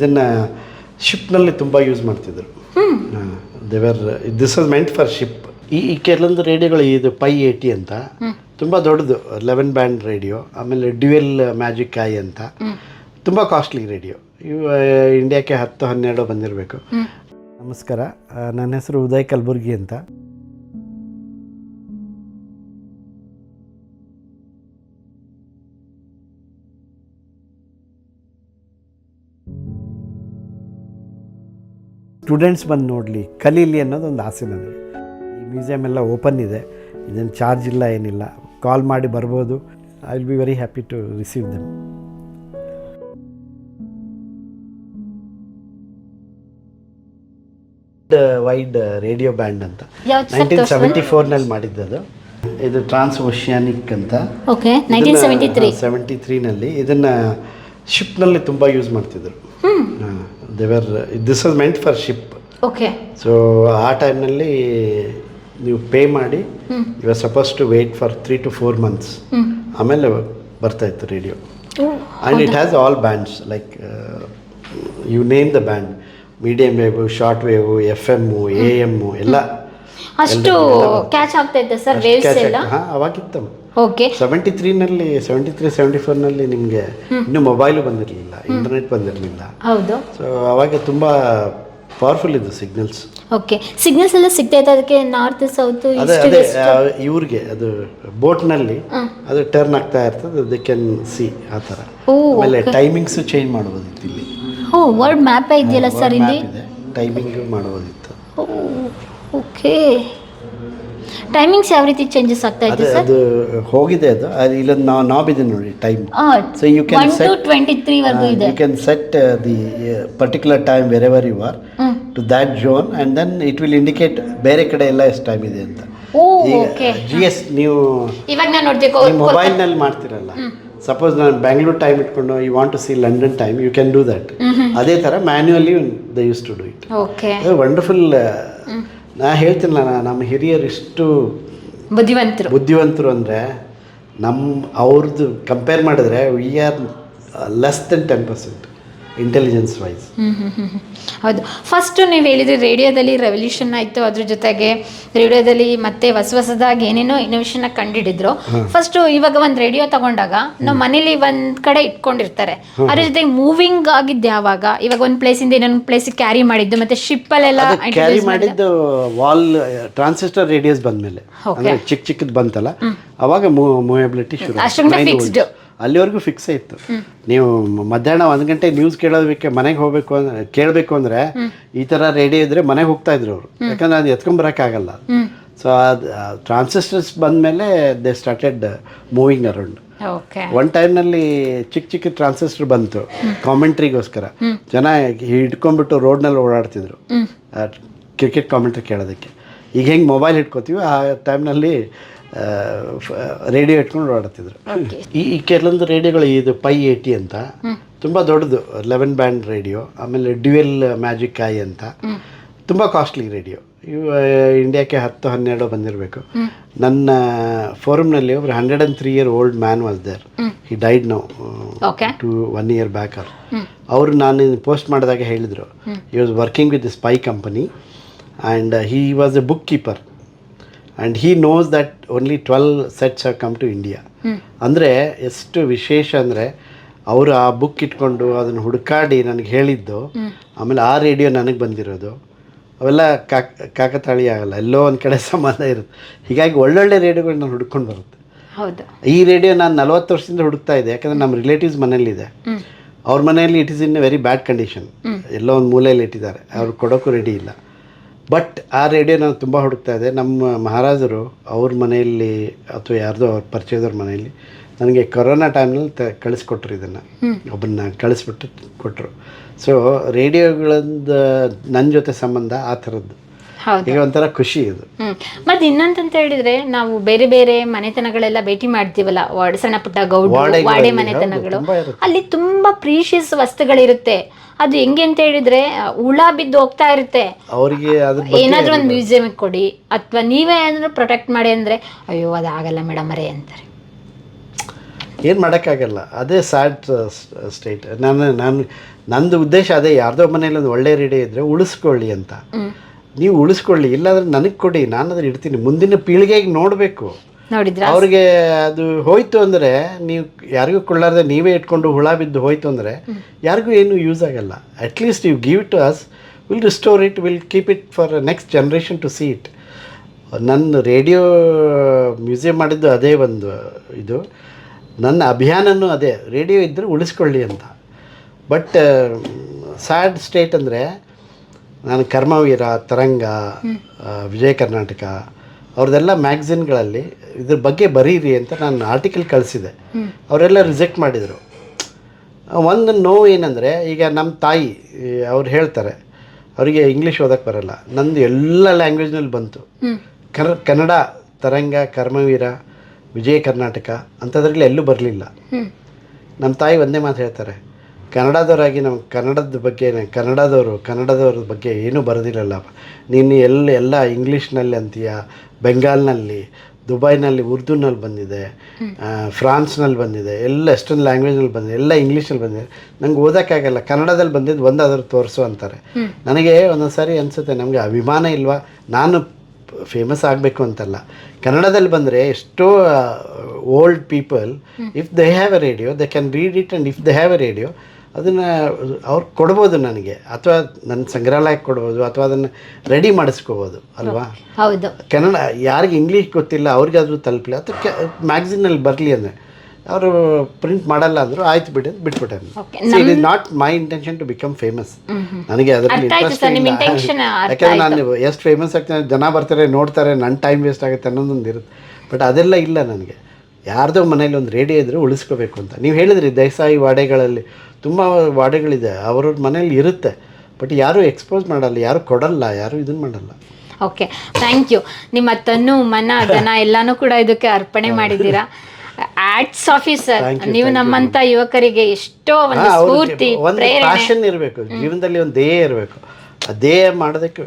ಇದನ್ನು ಶಿಪ್ನಲ್ಲಿ ತುಂಬ ಯೂಸ್ ಮಾಡ್ತಿದ್ರು. They were this was meant for ship ಈ ಈ ಕೆಲವೊಂದು ರೇಡಿಯೋಗಳು ಇದು ಪೈ ಏಟಿ ಅಂತ. ತುಂಬ ದೊಡ್ಡದು ಲೆವೆನ್ ಬ್ಯಾಂಡ್ ರೇಡಿಯೋ ಆಮೇಲೆ ಡ್ಯುಯಲ್ ಮ್ಯಾಜಿಕ್ ಐ ಅಂತ. ತುಂಬ ಕಾಸ್ಟ್ಲಿ ರೇಡಿಯೋ. ಇವು ಇಂಡಿಯಾಕ್ಕೆ ಹತ್ತು ಹನ್ನೆರಡು ಬಂದಿರಬೇಕು. ನಮಸ್ಕಾರ ನನ್ನ ಹೆಸರು ಉದಯ್ ಕಲಬುರ್ಗಿ ಅಂತ. ಸ್ಟೂಡೆಂಟ್ಸ್ ಬಂದು ನೋಡಲಿ ಕಲೀಲಿ ಅನ್ನೋದು ಒಂದು ಆಸೆ ನನಗೆ. ಈ ಮ್ಯೂಸಿಯಂ ಎಲ್ಲ ಓಪನ್ ಇದೆ ಇದೇನು ಚಾರ್ಜ್ ಇಲ್ಲ ಏನಿಲ್ಲ. ಕಾಲ್ ಮಾಡಿ ಬರ್ಬೋದು. I will be very happy to receive them wide radio band ಅಂತ. ನೈನ್ಟೀನ್ ಸೆವೆಂಟಿ ಫೋರ್ನಲ್ಲಿ ಮಾಡಿದ್ದದು ಇದು ಟ್ರಾನ್ಸ್ ಓಷಿಯಾನಿಕ್ ಅಂತ okay nineteen seventy three seventy ತ್ರೀನಲ್ಲಿ ಇದನ್ನು ಶಿಪ್ನಲ್ಲಿ ತುಂಬ ಯೂಸ್ ಮಾಡ್ತಿದ್ರು. They were this was meant for ship okay so ಆ ಟೈಮ್ನಲ್ಲಿ ನೀವು ಪೇ ಮಾಡಿ you are suppose to wait for three to four months ಆಮೇಲೆ ಬರ್ತಾ ಇತ್ತು radio and it has all bands like you name the band medium wave short wave F M A M ಎಲ್ಲ. ಅಷ್ಟು catch ಆಗ್ತಾ ಇತ್ತು sir waves ಎಲ್ಲ? ಹಾಂ ಅವಾಗಿತ್ತು. ಓಕೆ ಸೆವೆಂಟಿ ತ್ರೀನಲ್ಲಿ ಸೆವೆಂಟಿ ತ್ರೀ ಸೆವೆಂಟಿ ಫೋರ್ನಲ್ಲಿ ನಿಮಗೆ ಇನ್ನೂ ಮೊಬೈಲು ಬಂದಿರಲಿಲ್ಲ ಇಂಟರ್ನೆಟ್ ಬಂದಿರಲಿಲ್ಲ. ಹೌದು. ಸೊ ಅವಾಗ ತುಂಬ ಪವರ್ಫುಲ್ ಇದು ಸಿಗ್ನಲ್ಸ್ ಓಕೆ ಸಿಗ್ನಲ್ಸ್ ಎಲ್ಲ ಸಿಗ್ತಾ ಇತ್ತು ಅದಕ್ಕೆ ನಾರ್ತ್ ಸೌತ್ ಅದೇ ಅದೇ ಇವ್ರಿಗೆ ಅದು ಬೋಟ್ನಲ್ಲಿ ಅದು ಟರ್ನ್ ಆಗ್ತಾ ಇರ್ತದೆ ದೇ ಕ್ಯಾನ್ ಸಿ ಆ ಥರ. ಆಮೇಲೆ ಟೈಮಿಂಗ್ಸು ಚೇಂಜ್ ಮಾಡ್ಬೋದಿತ್ತು ಇಲ್ಲಿ. ಓ ವರ್ಡ್ ಮ್ಯಾಪ್ ಇದೆಯಲ್ಲ ಸರ್ ಇಲ್ಲಿ? ಟೈಮಿಂಗು ಮಾಡ್ಬೋದಿತ್ತು. ಓಕೆ ಟೈಮಿಂಗ್ಸ್ ಯಾವ ರೀತಿ ಚೇಂಜಸ್ ಆಗ್ತಾ ಇದೆ ಸರ್ ಅದು ಹೋಗಿದೆ ಅದು. ಅದು ಇಲ್ಲೊಂದು ನಾ ನಾಬ್ ಇದೆ ನೋಡಿ time so you can set twenty three ವರೆಗೂ ಇದೆ. You can set the particular time wherever you are to that zone and then it will indicate ಬೇರೆ ಕಡೆ ಎಲ್ಲ ಎಷ್ಟು ಟೈಮ್ ಇದೆ ಅಂತ. ಜಿ ಎಸ್ ನೀವು ಇವಾಗ ನಾನು ನೋಡ್ತೀವಿ ನೀವು ಮೊಬೈಲ್ನಲ್ಲಿ ಮಾಡ್ತಿರಲ್ಲ. ಸಪೋಸ್ ನಾನು ಬ್ಯಾಂಗ್ಳೂರ್ ಟೈಮ್ ಇಟ್ಕೊಂಡು you want to see London time you can do that ಅದೇ ಥರ manually the use to do it okay wonderful ನಾ ಹೇಳ್ತೀನಲ್ಲ ನಮ್ಮ ಹಿರಿಯರು ಇಷ್ಟು ಬುದ್ಧಿವಂತರು. ಬುದ್ಧಿವಂತರು ಅಂದರೆ ನಮ್ಮ ಅವ್ರದ್ದು ಕಂಪೇರ್ ಮಾಡಿದ್ರೆ we are less than ten percent intelligence wise. ಹೌದು. ಫಸ್ಟ್ ನೀವು ಹೇಳಿದ್ರಿ ರೇಡಿಯೋದಲ್ಲಿ ರೆವಲ್ಯೂಷನ್ ಆಯಿತು ಅದ್ರ ಜೊತೆಗೆ ರೇಡಿಯೋದಲ್ಲಿ ಮತ್ತೆ ಹೊಸ ಹೊಸದಾಗಿ ಏನೇನೋ ಇನೋವೇಷನ್ ಕಂಡುಹಿಡಿದ್ರು ಫಸ್ಟ್ ಇವಾಗ ಒಂದು ರೇಡಿಯೋ ತಗೊಂಡಾಗ ನಾವು ಮನೇಲಿ ಒಂದ್ ಕಡೆ ಇಟ್ಕೊಂಡಿರ್ತಾರೆ. ಅದ್ರ ಜೊತೆಗೆ ಮೂವಿಂಗ್ ಆಗಿದ್ದು ಯಾವಾಗ? ಇವಾಗ ಒಂದು ಪ್ಲೇಸಿಂದ ಇನ್ನೊಂದು ಪ್ಲೇಸಿಗೆ ಕ್ಯಾರಿ ಮಾಡಿದ್ದು ಮತ್ತೆ ಶಿಪ್ ಅಲ್ಲೆಲ್ಲ ಕ್ಯಾರಿ ಮಾಡಿದ್ದು? ವಾಲ್ ಟ್ರಾನ್ಸಿಸ್ಟರ್ ರೇಡಿಯೋಸ್ ಬಂದಮೇಲೆ. ಚಿಕ್ಕ ಚಿಕ್ಕದು ಬಂತಲ್ಲ? ಅವಾಗ ಮೂವೇಬಿಲಿಟಿ ಶುರು volts. ಅಲ್ಲಿವರೆಗೂ ಫಿಕ್ಸ್ ಇತ್ತು. ನೀವು ಮಧ್ಯಾಹ್ನ ಒಂದು ಗಂಟೆ ನ್ಯೂಸ್ ಕೇಳೋದಕ್ಕೆ ಮನೆಗೆ ಹೋಗ್ಬೇಕು ಅಂದ್ರೆ ಕೇಳಬೇಕು ಅಂದ್ರೆ ಈ ತರ ರೇಡಿಯೋ ಇದ್ರೆ ಮನೆಗೆ ಹೋಗ್ತಾ ಇದ್ರು ಅವರು. ಯಾಕಂದ್ರೆ ಅದು ಎತ್ಕೊಂಬರಕ್ಕಾಗಲ್ಲ ಸೊ ಅದು ಟ್ರಾನ್ಸಿಸ್ಟರ್ಸ್ ಬಂದಮೇಲೆ they started moving around one ಟೈಮ್ನಲ್ಲಿ ಚಿಕ್ಕ ಚಿಕ್ಕ ಟ್ರಾನ್ಸಿಸ್ಟರ್ ಬಂತು. ಕಾಮೆಂಟ್ರಿಗೋಸ್ಕರ ಜನ ಹಿಡ್ಕೊಂಡ್ಬಿಟ್ಟು ರೋಡ್ನಲ್ಲಿ ಓಡಾಡ್ತಿದ್ರು. ಕ್ರಿಕೆಟ್ ಕಾಮೆಂಟ್ರಿ ಕೇಳೋದಕ್ಕೆ. ಈಗ ಹೆಂಗೆ ಮೊಬೈಲ್ ಇಟ್ಕೋತೀವಿ ಆ ಟೈಮ್ನಲ್ಲಿ ರೇಡಿಯೋ ಇಟ್ಕೊಂಡು ಓಡಾಡ್ತಿದ್ರು ಈ ಈ ಕೆಲವೊಂದು ರೇಡಿಯೋಗಳು ಇದು ಪೈ ಏಟಿ ಅಂತ ತುಂಬ ದೊಡ್ಡದು ಲೆವೆನ್ ಬ್ಯಾಂಡ್ ರೇಡಿಯೋ ಆಮೇಲೆ ಡ್ಯುಯಲ್ ಮ್ಯಾಜಿಕ್ ಐ ಅಂತ. ತುಂಬ ಕಾಸ್ಟ್ಲಿ ರೇಡಿಯೋ. ಇವು ಇಂಡಿಯಾಕ್ಕೆ ಹತ್ತು ಹನ್ನೆರಡು ಬಂದಿರಬೇಕು. ನನ್ನ ಫೋರಮ್ನಲ್ಲಿ ಒಬ್ರು hundred and three year old man was there he died now two one year back ಅವ್ರು. ಅವರು ನಾನು ಪೋಸ್ಟ್ ಮಾಡಿದಾಗ ಹೇಳಿದರು. He was working with spy company and he was a bookkeeper and he knows that only twelve sets are come to India ಅಂದರೆ ಎಷ್ಟು ವಿಶೇಷ ಅಂದರೆ ಅವರು ಆ ಬುಕ್ ಇಟ್ಕೊಂಡು ಅದನ್ನು ಹುಡುಕಾಡಿ ನನಗೆ ಹೇಳಿದ್ದು ಆಮೇಲೆ ಆ ರೇಡಿಯೋ ನನಗೆ ಬಂದಿರೋದು. ಅವೆಲ್ಲ ಕಾಕ್ ಕಾಕತಾಳಿ ಆಗಲ್ಲ ಎಲ್ಲೋ ಒಂದು ಕಡೆ ಸಂಬಂಧ ಇರುತ್ತೆ. ಹೀಗಾಗಿ ಒಳ್ಳೊಳ್ಳೆ ರೇಡಿಯೋಗಳು ನಾನು ಹುಡ್ಕೊಂಡು ಬರುತ್ತೆ. ಹೌದು. ಈ ರೇಡಿಯೋ ನಾನು ನಲವತ್ತು ವರ್ಷದಿಂದ ಹುಡುಕ್ತಾ ಇದ್ದೆ ಯಾಕಂದ್ರೆ ನಮ್ಮ ರಿಲೇಟಿವ್ಸ್ ಮನೇಲಿದೆ ಅವ್ರ ಮನೆಯಲ್ಲಿ it is in a very bad condition ಎಲ್ಲೋ ಒಂದು ಮೂಲೆಯಲ್ಲಿ ಇಟ್ಟಿದ್ದಾರೆ. ಅವ್ರು ಕೊಡೋಕ್ಕೂ ರೆಡಿ ಇಲ್ಲ. ಬಟ್ ಆ ರೇಡಿಯೋ ನಾನು ತುಂಬ ಹುಡುಕ್ತಾ ಇದ್ದೆ. ನಮ್ಮ ಮಹಾರಾಜರು ಅವ್ರ ಮನೆಯಲ್ಲಿ ಅಥವಾ ಯಾರ್ದೋ ಅವ್ರ ಪರಿಚಯದವ್ರ ಮನೆಯಲ್ಲಿ ನನಗೆ ಕೊರೋನಾ ಟೈಮ್ನಲ್ಲಿ ತ ಕಳಿಸ್ಕೊಟ್ರು ಇದನ್ನು. ಒಬ್ಬನ್ನ ಕಳಿಸ್ಬಿಟ್ಟು ಕೊಟ್ಟರು ಸೊ ರೇಡಿಯೋಗಳಿಂದ ನನ್ನ ಜೊತೆ ಸಂಬಂಧ ಆ ಥರದ್ದು. ಈಗ ಒಂಥರ ಖುಷಿ ಇದು. ಹ್ಮ್. ಮತ್ತೆ ಇನ್ನೊಂದಂತ ಹೇಳಿದ್ರೆ ನಾವು ಬೇರೆ ಬೇರೆ ಮನೆತನಗಳೆಲ್ಲ ಭೇಟಿ ಮಾಡ್ತೀವಲ್ಲ ವಾರ್ಡ್ ಸಣ್ಣ ಪುಟ್ಟ ಗೌಡ ವಾಡೆ ಮನೆತನಗಳು. ಅಲ್ಲಿ ತುಂಬಾ ಪ್ರೀಶಿಯಸ್ ವಸ್ತುಗಳಿರುತ್ತೆ. ಅದು ಹೆಂಗೆ ಅಂತ ಹೇಳಿದ್ರೆ ಹುಳ ಬಿದ್ದು ಹೋಗ್ತಾ ಇರುತ್ತೆ. ಅವರಿಗೆ ಏನಾದ್ರು ಒಂದು ಮ್ಯೂಸಿಯಂ ಕೊಡಿ ಅಥವಾ ನೀವೇ ಏನಾದ್ರು ಪ್ರೊಟೆಕ್ಟ್ ಮಾಡಿ ಅಂದ್ರೆ ಅಯ್ಯೋ ಅದಾಗಲ್ಲ ಮೇಡಮ್ ಅರೇ ಅಂತಾರೆ. ಏನು ಮಾಡೋಕ್ಕಾಗಲ್ಲ. ಅದೇ ಸ್ಯಾಡ್ ಸ್ಟೇಟ್ ನಾನು ನಾನು ನಂದು ಉದ್ದೇಶ ಅದೇ ಯಾರ್ದೋ ಮನೇಲಿ ಒಂದು ಒಳ್ಳೆ ರೇಡಿಯೋ ಇದ್ದರೆ ಉಳಿಸ್ಕೊಳ್ಳಿ ಅಂತ. ನೀವು ಉಳಿಸ್ಕೊಳ್ಳಿ ಇಲ್ಲಾಂದ್ರೆ ನನಗೆ ಕೊಡಿ ನಾನು ಅದನ್ನ ಇಡ್ತೀನಿ. ಮುಂದಿನ ಪೀಳಿಗೆಗೆ ನೋಡಬೇಕು. ನೋಡಿದ್ರ? ಅವ್ರಿಗೆ ಅದು ಹೋಯ್ತು ಅಂದರೆ ನೀವು ಯಾರಿಗೂ ಕೊಳ್ಳಾರ್ದೆ ನೀವೇ ಇಟ್ಕೊಂಡು ಹುಳ ಬಿದ್ದು ಹೋಯ್ತು ಅಂದರೆ ಯಾರಿಗೂ ಏನು ಯೂಸ್ ಆಗಲ್ಲ. At least you give it to us will restore it will keep it for next generation to see it ನನ್ನ ರೇಡಿಯೋ ಮ್ಯೂಸಿಯಂ ಮಾಡಿದ್ದು ಅದೇ ಒಂದು ಇದು. ನನ್ನ ಅಭಿಯಾನನೂ ಅದೇ. ರೇಡಿಯೋ ಇದ್ದರೆ ಉಳಿಸ್ಕೊಳ್ಳಿ ಅಂತ. ಬಟ್ ಸ್ಯಾಡ್ ಸ್ಟೇಟ್ ಅಂದರೆ ನಾನು ಕರ್ಮವೀರ ತರಂಗ ವಿಜಯ ಕರ್ನಾಟಕ ಅವ್ರದ್ದೆಲ್ಲ ಮ್ಯಾಗ್ಝಿನ್ಗಳಲ್ಲಿ ಇದ್ರ ಬಗ್ಗೆ ಬರೀರಿ ಅಂತ ನಾನು ಆರ್ಟಿಕಲ್ ಕಳಿಸಿದೆ. ಅವರೆಲ್ಲ ರಿಜೆಕ್ಟ್ ಮಾಡಿದರು. ಒಂದು ನೋವು ಏನಂದರೆ ಈಗ ನಮ್ಮ ತಾಯಿ ಅವ್ರು ಹೇಳ್ತಾರೆ ಅವರಿಗೆ ಇಂಗ್ಲೀಷ್ ಓದಕ್ಕೆ ಬರಲ್ಲ. ನಂದು ಎಲ್ಲ ಲ್ಯಾಂಗ್ವೇಜ್ನಲ್ಲಿ ಬಂತು. ಕರ್ ಕನ್ನಡ ಕನ್ನಡ ತರಂಗ ಕರ್ಮವೀರ ವಿಜಯ ಕರ್ನಾಟಕ ಅಂಥದ್ರಲ್ಲಿ ಎಲ್ಲೂ ಬರಲಿಲ್ಲ. ನಮ್ಮ ತಾಯಿ ಒಂದೇ ಮಾತು ಹೇಳ್ತಾರೆ ಕನ್ನಡದವರಾಗಿ ನಮ್ಮ ಕನ್ನಡದ ಬಗ್ಗೆ ಕನ್ನಡದವರು ಕನ್ನಡದವ್ರ ಬಗ್ಗೆ ಏನೂ ಬರೋದಿಲ್ಲಲ್ಲ. ನೀನು ಎಲ್ಲಿ ಎಲ್ಲ ಇಂಗ್ಲೀಷ್ನಲ್ಲಿ ಅಂತೀಯ ಬೆಂಗಾಲ್ನಲ್ಲಿ ದುಬೈನಲ್ಲಿ ಉರ್ದುನಲ್ಲಿ ಬಂದಿದೆ ಫ್ರಾನ್ಸ್ನಲ್ಲಿ ಬಂದಿದೆ ಎಲ್ಲ ಎಷ್ಟೊಂದು ಲ್ಯಾಂಗ್ವೇಜ್ನಲ್ಲಿ ಬಂದಿದೆ ಎಲ್ಲ ಇಂಗ್ಲೀಷಲ್ಲಿ ಬಂದಿದೆ. ನಂಗೆ ಓದೋಕ್ಕಾಗಲ್ಲ ಕನ್ನಡದಲ್ಲಿ ಬಂದಿದ್ದು ಒಂದಾದರೂ ತೋರಿಸು ಅಂತಾರೆ. ನನಗೆ ಒಂದೊಂದು ಸಾರಿ ಅನಿಸುತ್ತೆ ನಮಗೆ ಅಭಿಮಾನ ಇಲ್ವಾ? ನಾನು ಫೇಮಸ್ ಆಗಬೇಕು ಅಂತಲ್ಲ. ಕನ್ನಡದಲ್ಲಿ ಬಂದರೆ ಎಷ್ಟೋ old people if they have a radio they can read it and if they have a radio ಅದನ್ನು ಅವ್ರು ಕೊಡ್ಬೋದು ನನಗೆ. ಅಥವಾ ನನ್ನ ಸಂಗ್ರಹಾಲಯಕ್ಕೆ ಕೊಡ್ಬೋದು ಅಥವಾ ಅದನ್ನು ರೆಡಿ ಮಾಡಿಸ್ಕೋಬೋದು ಅಲ್ವಾ? ಹೌದು. ಕನ್ನಡ ಯಾರಿಗೆ ಇಂಗ್ಲೀಷ್ ಗೊತ್ತಿಲ್ಲ ಅವ್ರಿಗಾದ್ರೂ ತಲುಪಲಿ ಅಥವಾ ಕೆ ಮ್ಯಾಗ್ಝಿನಲ್ಲಿ ಬರಲಿ ಅಂದರೆ ಅವರು ಪ್ರಿಂಟ್ ಮಾಡಲ್ಲ ಅಂದರು ಆಯ್ತು ಬಿಡಿ ಅಂತ ಬಿಟ್ಬಿಟ್ಟೆ it is not my intention to become famous ನನಗೆ ಅದರಲ್ಲಿ ಇಂಟ್ರೆಸ್ಟ್ ಇಲ್ಲ. ಯಾಕಂದ್ರೆ ನಾನು ಎಷ್ಟು ಫೇಮಸ್ ಆಗ್ತೇನೆ ಜನ ಬರ್ತಾರೆ ನೋಡ್ತಾರೆ ನನ್ನ ಟೈಮ್ ವೇಸ್ಟ್ ಆಗುತ್ತೆ ಅನ್ನೋದೊಂದು ಇರುತ್ತೆ. ಬಟ್ ಅದೆಲ್ಲ ಇಲ್ಲ ನನಗೆ. ಯಾರ್ದೋ ಮನೇಲಿ ಒಂದು ರೇಡಿಯೋ ಇದ್ದರೆ ಉಳಿಸ್ಕೋಬೇಕು ಅಂತ. ನೀವು ಹೇಳಿದ್ರಿ ದೇಸಾಯಿ ವಾಡೆಗಳಲ್ಲಿ ತುಂಬ ವಾಡೆಗಳಿದೆ ಅವ್ರವ್ರ ಮನೇಲಿ ಇರುತ್ತೆ ಬಟ್ ಯಾರೂ ಎಕ್ಸ್ಪೋಸ್ ಮಾಡಲ್ಲ ಯಾರು ಕೊಡಲ್ಲ ಯಾರು ಇದನ್ನು ಮಾಡಲ್ಲ. Okay thank you. ನಿಮ್ಮ ತನ್ನು ಮನ ಧನ ಎಲ್ಲಾನು ಕೂಡ ಇದಕ್ಕೆ ಅರ್ಪಣೆ ಮಾಡಿದ್ದೀರಾ? ಆರ್ಟ್ಸ್ ಆಫೀಸರ್ ನೀವು ನಮ್ಮಂತ ಯುವಕರಿಗೆ ಎಷ್ಟೋ ಒಂದು ಸ್ಫೂರ್ತಿ ಒಂದು ಪ್ಯಾಷನ್ ಇರಬೇಕು ಜೀವನದಲ್ಲಿ ಒಂದು ಧ್ಯೇಯ ಇರಬೇಕು. ಆ ಧ್ಯೇಯ ಮಾಡೋದಕ್ಕೆ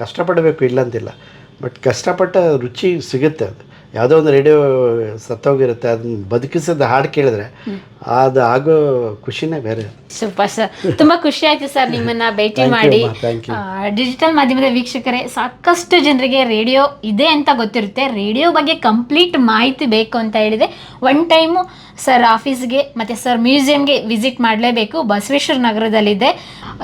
ಕಷ್ಟಪಡಬೇಕು ಇಲ್ಲಂತಿಲ್ಲ ಬಟ್ ಕಷ್ಟಪಟ್ಟ ರುಚಿ ಸಿಗುತ್ತೆ ಅದು. ಯಾವುದೋ ಒಂದು ರೇಡಿಯೋ ಸತ್ತೋಗಿರುತ್ತೆ ಅದನ್ನ ಬದುಕಿಸಿದ ಹಾಡು ಕೇಳಿದ್ರೆ ಅದು ಆಗೋ ಖುಷಿನೇ ಬೇರೆ. Super sir. ತುಂಬಾ ಖುಷಿ ಆಯ್ತು ಸರ್ ನಿಮ್ಮನ್ನ ಭೇಟಿ ಮಾಡಿ. ಡಿಜಿಟಲ್ ಮಾಧ್ಯಮದ ವೀಕ್ಷಕರೇ ಸಾಕಷ್ಟು ಜನರಿಗೆ ರೇಡಿಯೋ ಇದೆ ಅಂತ ಗೊತ್ತಿರುತ್ತೆ. ರೇಡಿಯೋ ಬಗ್ಗೆ ಕಂಪ್ಲೀಟ್ ಮಾಹಿತಿ ಬೇಕು ಅಂತ ಹೇಳಿದೆ. ಒನ್ ಟೈಮು ಸರ್ ಆಫೀಸ್ಗೆ ಮತ್ತು ಸರ್ ಮ್ಯೂಸಿಯಂಗೆ ವಿಸಿಟ್ ಮಾಡಲೇಬೇಕು. ಬಸವೇಶ್ವರ ನಗರದಲ್ಲಿದೆ.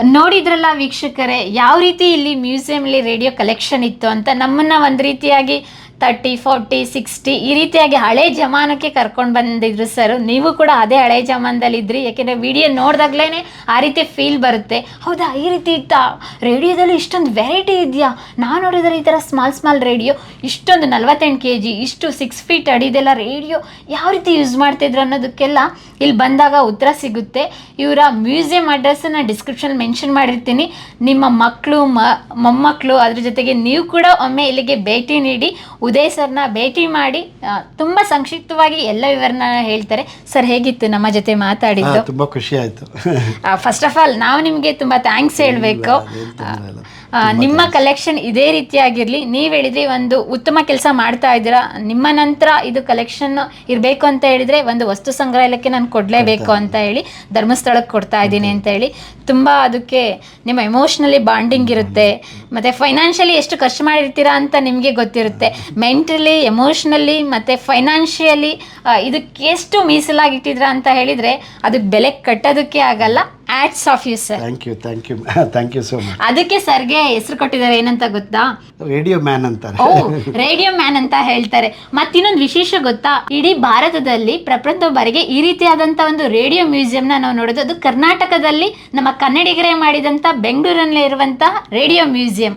ನೋಡಿದ್ರಲ್ಲ ವೀಕ್ಷಕರೇ ಯಾವ ರೀತಿ ಇಲ್ಲಿ ಮ್ಯೂಸಿಯಂಲಿ ರೇಡಿಯೋ ಕಲೆಕ್ಷನ್ ಇತ್ತು ಅಂತ ನಮ್ಮನ್ನು ಒಂದು ರೀತಿಯಾಗಿ ತರ್ಟಿ ಫೋರ್ಟಿ ಸಿಕ್ಸ್ಟಿ ಈ ರೀತಿಯಾಗಿ ಹಳೆ ಜಮಾನಕ್ಕೆ ಕರ್ಕೊಂಡು ಬಂದಿದ್ರು ಸರ್ ನೀವು ಕೂಡ ಅದೇ ಹಳೆ ಜಮಾನದಲ್ಲಿ ಇದ್ರಿ. ಯಾಕೆಂದರೆ ವಿಡಿಯೋ ನೋಡಿದಾಗ್ಲೇ ಆ ರೀತಿ ಫೀಲ್ ಬರುತ್ತೆ. ಹೌದಾ? ಈ ರೀತಿ ಇತ್ತಾ? ರೇಡಿಯೋದಲ್ಲಿ ಇಷ್ಟೊಂದು ವೆರೈಟಿ ಇದೆಯಾ? ನಾನು ನೋಡಿದರೆ ಈ ಥರ ಸ್ಮಾಲ್ ಸ್ಮಾಲ್ ರೇಡಿಯೋ ಇಷ್ಟೊಂದು ನಲ್ವತ್ತೆಂಟು ಕೆ ಜಿ ಇಷ್ಟು ಸಿಕ್ಸ್ ಫೀಟ್ ಅಡಿದೆಲ್ಲ ರೇಡಿಯೋ ಯಾವ ರೀತಿ ಯೂಸ್ ಮಾಡ್ತಿದ್ರು ಅನ್ನೋದಕ್ಕೆಲ್ಲ ಇಲ್ಲಿ ಬಂದಾಗ ಉತ್ತರ ಸಿಗುತ್ತೆ. ಇವರ ಮ್ಯೂಸಿಯಂ ಅಡ್ರೆಸ್ಸನ್ನು ಡಿಸ್ಕ್ರಿಪ್ಷನ್ ಮೆನ್ಷನ್ ಮಾಡಿರ್ತೀನಿ. ನಿಮ್ಮ ಮಕ್ಕಳು ಮ ಮೊಮ್ಮಕ್ಕಳು ಅದ್ರ ಜೊತೆಗೆ ನೀವು ಕೂಡ ಒಮ್ಮೆ ಇಲ್ಲಿಗೆ ಭೇಟಿ ನೀಡಿ ಉದಯ್ ಸರ್ನ ಭೇಟಿ ಮಾಡಿ ತುಂಬ ಸಂಕ್ಷಿಪ್ತವಾಗಿ ಎಲ್ಲ ವಿವರನ ಹೇಳ್ತಾರೆ. ಸರ್ ಹೇಗಿತ್ತು ನಮ್ಮ ಜೊತೆ ಮಾತಾಡಿದ್ದು? ತುಂಬ ಖುಷಿ ಆಯಿತು. ಫಸ್ಟ್ ಆಫ್ ಆಲ್ ನಾವು ನಿಮಗೆ ತುಂಬ ಥ್ಯಾಂಕ್ಸ್ ಹೇಳಬೇಕು. ನಿಮ್ಮ ಕಲೆಕ್ಷನ್ ಇದೇ ರೀತಿಯಾಗಿರಲಿ ನೀವು ಹೇಳಿದ್ರಿ ಒಂದು ಉತ್ತಮ ಕೆಲಸ ಮಾಡ್ತಾ ಇದ್ದೀರಾ ನಿಮ್ಮ ನಂತರ ಇದು ಕಲೆಕ್ಷನ್ ಇರಬೇಕು ಅಂತ ಹೇಳಿದ್ರೆ ಒಂದು ವಸ್ತು ಸಂಗ್ರಹಾಲಯಕ್ಕೆ ನಾನು ಕೊಡಲೇಬೇಕು ಅಂತ ಹೇಳಿ ಧರ್ಮಸ್ಥಳಕ್ಕೆ ಕೊಡ್ತಾ ಇದ್ದೀನಿ ಅಂತ ಹೇಳಿ. ತುಂಬ ಅದಕ್ಕೆ ನಿಮ್ಮ ಎಮೋಷ್ನಲಿ ಬಾಂಡಿಂಗ್ ಇರುತ್ತೆ ಮತ್ತು ಫೈನಾನ್ಷಿಯಲಿ ಎಷ್ಟು ಖರ್ಚು ಮಾಡಿರ್ತೀರಾ ಅಂತ ನಿಮಗೆ ಗೊತ್ತಿರುತ್ತೆ. ಮೆಂಟಲಿ ಎಮೋಷ್ನಲಿ ಮತ್ತು ಫೈನಾನ್ಷಿಯಲಿ ಇದಕ್ಕೆ ಎಷ್ಟು ಮೀಸಲಾಗಿಟ್ಟಿದ್ದೀರಾ ಅಂತ ಹೇಳಿದರೆ ಅದಕ್ಕೆ ಬೆಲೆ ಕಟ್ಟೋದಕ್ಕೆ ಆಗಲ್ಲ. Hats off you sir thank you thank you thank you so much ಅದಕ್ಕೆ ಸರ್ಗೆ ಹೆಸರು ಕೊಟ್ಟಿದ್ದಾರೆ ಏನಂತ ಗೊತ್ತಾ? ರೇಡಿಯೋ ಮ್ಯಾನ್ ಅಂತಾರೆ. ಓ ರೇಡಿಯೋ ಮ್ಯಾನ್ ಅಂತ ಹೇಳ್ತಾರೆ. ಮತ್ತಿನ್ನೊಂದು ವಿಶೇಷ ಗೊತ್ತಾ? ಇಡೀ ಭಾರತದಲ್ಲಿ ಪ್ರಪ್ರಥಮಬಾರಿಗೆ ಈ ರೀತಿಯಾದಂತ ಒಂದು ರೇಡಿಯೋ ಮ್ಯೂಸಿಯಂನ ನಾವು ನೋಡೋದು. ಅದು ಕರ್ನಾಟಕದಲ್ಲಿ ನಮ್ಮ ಕನ್ನಡಿಗರೇ ಮಾಡಿದಂತ ಬೆಂಗಳೂರಿನಲ್ಲಿ ಇರುವಂತಹ ರೇಡಿಯೋ ಮ್ಯೂಸಿಯಂ